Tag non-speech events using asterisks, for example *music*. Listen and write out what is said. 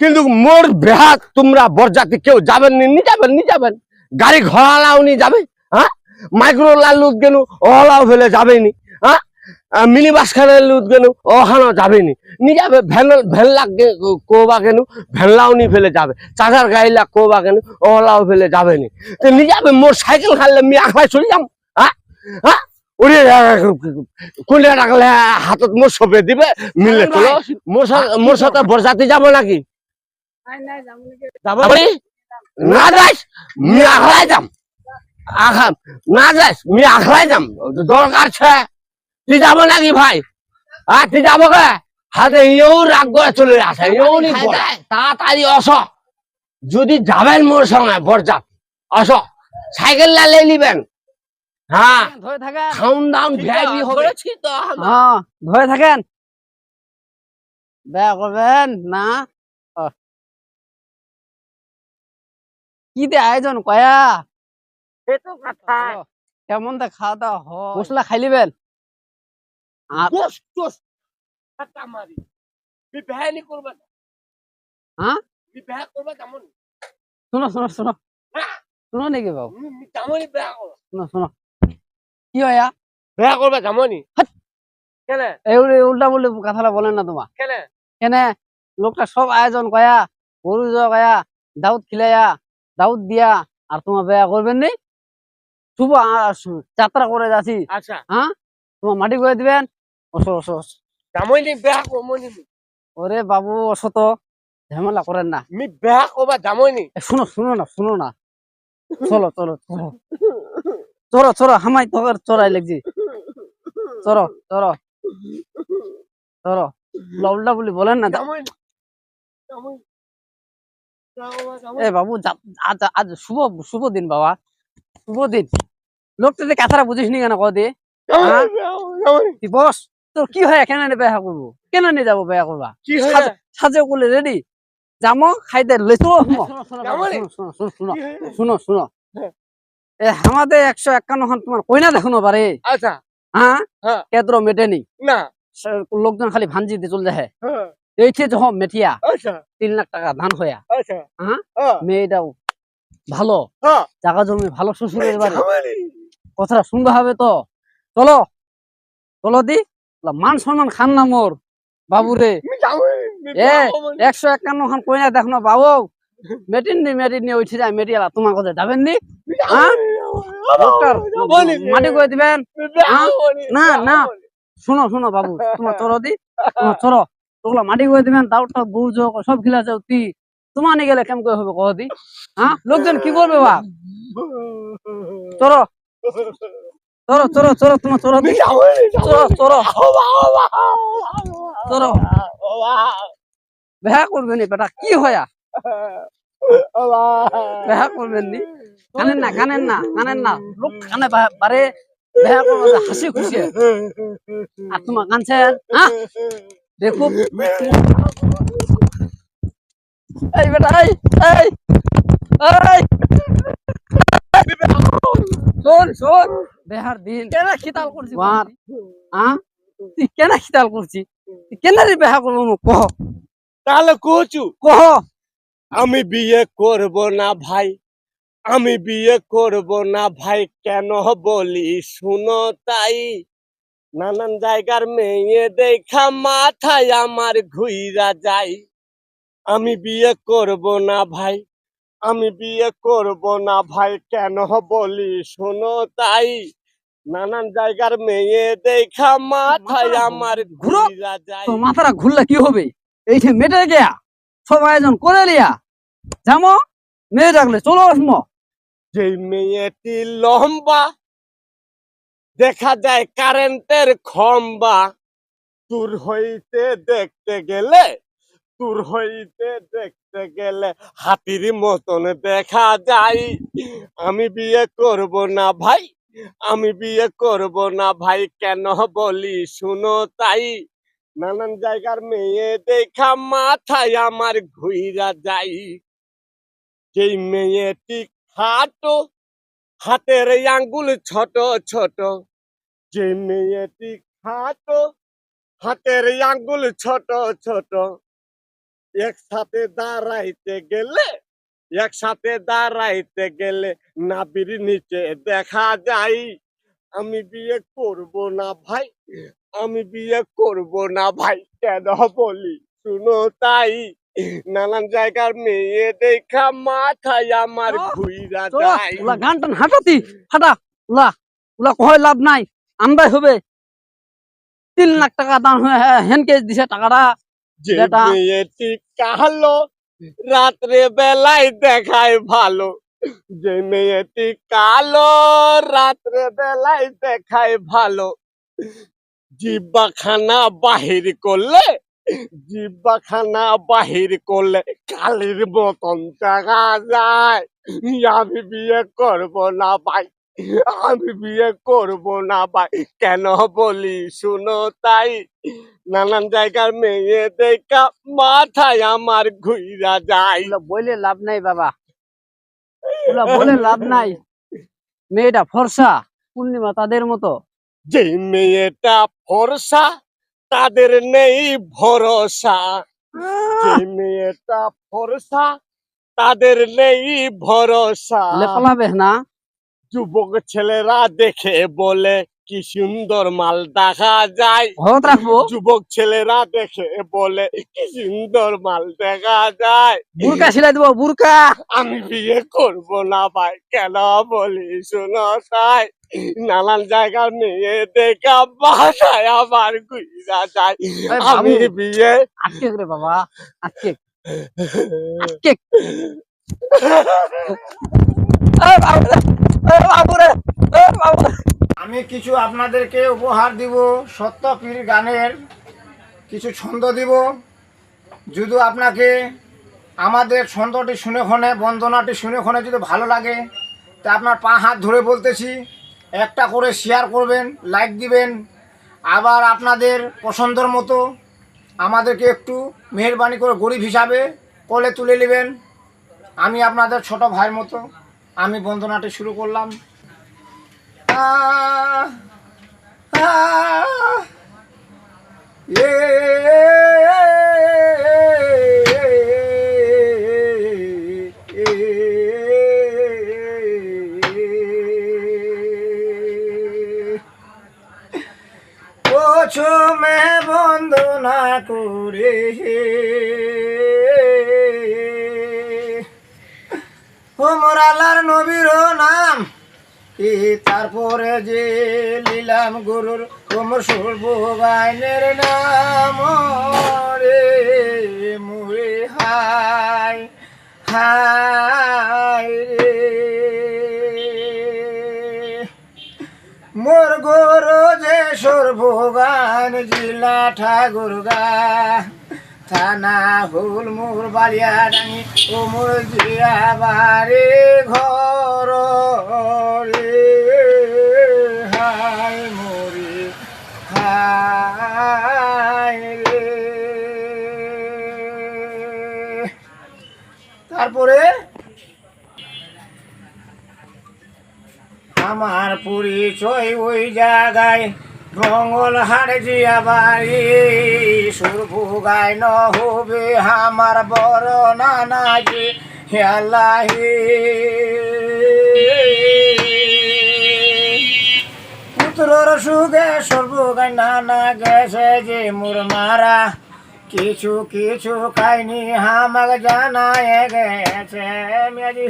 কিন্তু মোর বেহাত, তোমরা বরজাতি কেউ যাবেন নি যাবেন নি যাবেন। গাড়ি ঘোড়ালাও নি যাবে হ্যাঁ? মাইক্রো লাল অলাও ওলাও ফেলে যাবেনি হ্যাঁ? মিনি বাস খানে লুত গেনু ওখানেও যাবে নি যাবে ভ্যান ভ্যান লাগে কোবা গেনু ভ্যানলাও নি ফেলে যাবে। চাচার গাড়ি লাগ কোবা গেনু ওলাও ফেলে যাবে নি তো নি যাবে মোর সাইকেল খাইলে আমি আখড়াই চলে যাম হ্যাঁ? হ্যাঁ? কোনে রাখলে হাতত মোর সপে দিবে মিলে চলো। মোর সাথে বরজাতি যাব নাকি? যাবি না। যাস মি আখড়াই যাম। না যাস মি যাম। দরকার আছে। তুই যাব নাকি ভাই? আর তুই যাব কে? হাতে ইয়েও রাগ করে চলে আসে নি তাড়াতাড়ি অস যদি যাবেন মোর সঙ্গে বরজাত অস সাইকেল লালে নিবেন। হ্যাঁ। ধরে থাকেন। খাউন দাউন ভিআইপি হবে। হ্যাঁ ধরে থাকেন। বেয়া করবেন না? কি দিয়ে আয়োজন কয়া? কথা। কেমন দে খাওয়া দাওয়া? হয় মশলা খাইলিবেন দোষ দোষ ঠাট্টা মারি। বিবাহ নি করবে হ্যাঁ? বিবাহ করবে তেমন শুনো শুনো শুনো। হ্যাঁ। নাকি বাবু। তেমনই বিবাহ করো শুনো শুনো। কি হয়া বিবাহ করবে তেমনই হাট। এই উল্টা- উল্টা কথাটা বলেন না তোমার কেনে? কেনে? লোকটা সব আয়োজন কয়া গরু জয়া কয়া দাউদ খিলাইয়া দাউদ দিয়া আর তোমার বেয়া করবেন নি? শুভ যাত্রা করে যাচ্ছি। আচ্ছা। হ্যাঁ তোমার মাটি করে দিবেন ওরে বাবু অসো তো ঝামেলা করেন না। মি করবা তেমনই এ, শুনো শুনো না শুনো না। চলো চলো চলো। চলো চলো হামাই তো চড়াই লাগছি চলো চলো চলো বলি বলেন না। এ বাবু আজ আজ শুভ শুভ দিন বাবা। শুভ দিন। লোকটা যে কথাটা বুঝিস নি কেন কদি? বস তোর কি হয় কেনানে বেয়া করব কেন নিয়ে যাব বেয়া করবা সাজে- করলে রেডি যামো খাইতে লেছো শুনো শুনো। এ আমাদের একশো একান্ন খান তোমার কইনা দেখানো পারে আচ্ছা। হ্যাঁ। কেদ্র মেটেনি। না। লোকজন খালি ভাঞ্জি দিয়ে চলে যায় এইছে যখন মেটিয়া আচ্ছা। তিন লাখ টাকা ধান হইয়া আচ্ছা। হ্যাঁ? মেয়েটাও ভালো। জায়গা জমি ভালো শ্বশুরের বাড়ি। কথাটা শুনতে হবে তো। চলো। চলো দি। মান সম্মান খান না মোর বাবুরে। একশো একান্ন খান কইনা দেখ না বাবু। মেটিন নি মেটিন নি উঠে যায় মেটিয়ালা তোমার কথা যাবেন নি? হ্যাঁ? মাটি করে দিবেন? হ্যাঁ? নি, না। শুনো শুনো বাবু তোমার চলো দি তোমার চলো। তোগুলা মাটি করে দিবেন দাউটা গরু যোগ সব খিলা যাও তি তোমার নিয়ে গেলে কেমন করে হবে কহ দি? হ্যাঁ? লোকজন কি করবে বা চলো। চলো চলো চলো তোমার চলো। চলো চলো। চলো। বেহা করবেন বেটা কি হয়া? বেহা করবেন নি? কানেন না কানেন না কানেন না। লোক কানে বারে বেহা করবে হাসি খুশি। আর তোমার কানছে হ্যাঁ দেখো। এই বেটা এই এই এই। শোন শোন। বেহার দিন। কেন খিতাল করছি তুই কেন খিতাল করছি। তুই কেন রে বেহা করব কহ। তাহলে কোচু। কহ। আমি বিয়ে করব না ভাই। আমি বিয়ে করব না ভাই কেন বলি শুনো তাই। নানান জায়গার মেয়ে দেখা মাথায় আমার ঘুইরা যাই আমি বিয়ে করব না ভাই। আমি বিয়ে করব না ভাই কেন বলি? শোনো তাই। নানান জায়গার মেয়ে দেখা মাথায় আমার ঘুরো। মাথাটা ঘুরলে কি হবে? এইটা মেটে গিয়া সব আয়োজন করে লিয়া যামো মেয়ে ডাকলে চলো আসমো। যে মেয়েটি লম্বা দেখা যায় কারেন্টের খম্বা। দূর হইতে দেখতে গেলে দূর হইতে দেখতে গেলে হাতির মতন দেখা যায়। আমি বিয়ে করব না ভাই, আমি বিয়ে করব না ভাই, কেন বলি শুনো তাই। নানান জায়গার মেয়ে দেখা মাথায় আমার ঘুইরা যাই যেই মেয়েটি খাটো, হাতের আঙ্গুল ছোট ছোট। যে মেয়েটি খাটো, হাতের আঙ্গুল ছোট ছোট। একসাথে দাঁড়াইতে গেলে একসাথে দাঁড়াইতে গেলে নাবির নিচে দেখা যায় আমি বিয়ে করব না ভাই আমি বিয়ে করব না ভাই কেন বলি? শুনো তাই নানান জায়গার মেয়ে দেখা মাথায় আমার ঘুইরা যায়। গান টান হাঁটাতি হাঁটা ওলা ওলা কয় লাভ নাই আমরাই হবে। তিন লাখ টাকা দাম হয়ে হেনকে দিছে টাকাটা। যে বেটা। মেয়েটি কালো রাত্রে বেলায় দেখায় ভালো। যে মেয়েটি কালো রাত্রে বেলায় দেখায় ভালো। জিব্বাখানা বাহির করলে জিব্বাখানা বাহির করলে কালির মতন দেখা যায়। আমি বিয়ে করব না ভাই আমি বিয়ে করব না ভাই। কেন বলি? শুনো তাই। নানান জায়গার মেয়ে দেখা মাথায় আমার ঘুইরা যায়। বলে লাভ নাই বাবা। বলে লাভ নাই। মেয়েটা ফর্সা পূর্ণিমা তাদের মতো। যে মেয়েটা ফর্সা তাদের নেই ভরসা। যে মেয়েটা ফর্সা তাদের নেই ভরসা। লেপালাবে না? যুবক ছেলেরা দেখে বলে কি সুন্দর মাল দেখা যায়। যুবক ছেলেরা দেখে বলে কি সুন্দর মাল দেখা যায়। বুরকা সিলাই দেবো বুরকা। আমি বিয়ে করব না ভাই কেন বলি শোনো তাই নানান জায়গার মেয়ে দেখা বাসায় আমার ঘুরা যায়। আমি বিয়ে আজকে রে বাবা আজকে আজকে *laughs* এই বাবু রে, আমি কিছু আপনাদেরকে উপহার দিব, সত্যপীর গানের কিছু ছন্দ দিব। যদি আপনাকে আমাদের ছন্দটি শুনে ক্ষণে বন্দনাটি শুনে ক্ষণে যদি ভালো লাগে, তা আপনার পা হাত ধরে বলতেছি, একটা করে শেয়ার করবেন লাইক দিবেন। আবার আপনাদের পছন্দর মতো আমাদেরকে একটু মেহরবানি করে গরিব হিসাবে কোলে তুলে নেবেন। আমি আপনাদের ছোট ভাইয়ের মতো, আমি বন্দনাটি শুরু করলাম। প্রথমে বন্দনা করে ওমর আল্লাহর নবীর নাম। তারপরে যে লিলাম গুরুর ওমর সর্বগায়নের নাম রে হাই হাই রে। মোর গরো যে সর্বগান জিলা ঠাকুর গা, থানা হুল মোর বালিয়া ডাঙি ও মোর জিয়া বারে ঘর রে। তারপরে আমার পরিচয় ওই জায়গায় জঙ্গল হাড়ে জিয়া বাড়ি সুরভু গায় ন হবে আমার বড় নানা যে হেলাহি পুত্রর সুগে সর্বগায় নানা গেছে যে মোর মারা। কিছু কিছু খাইনি হামাক জানায় গেছে মেজি।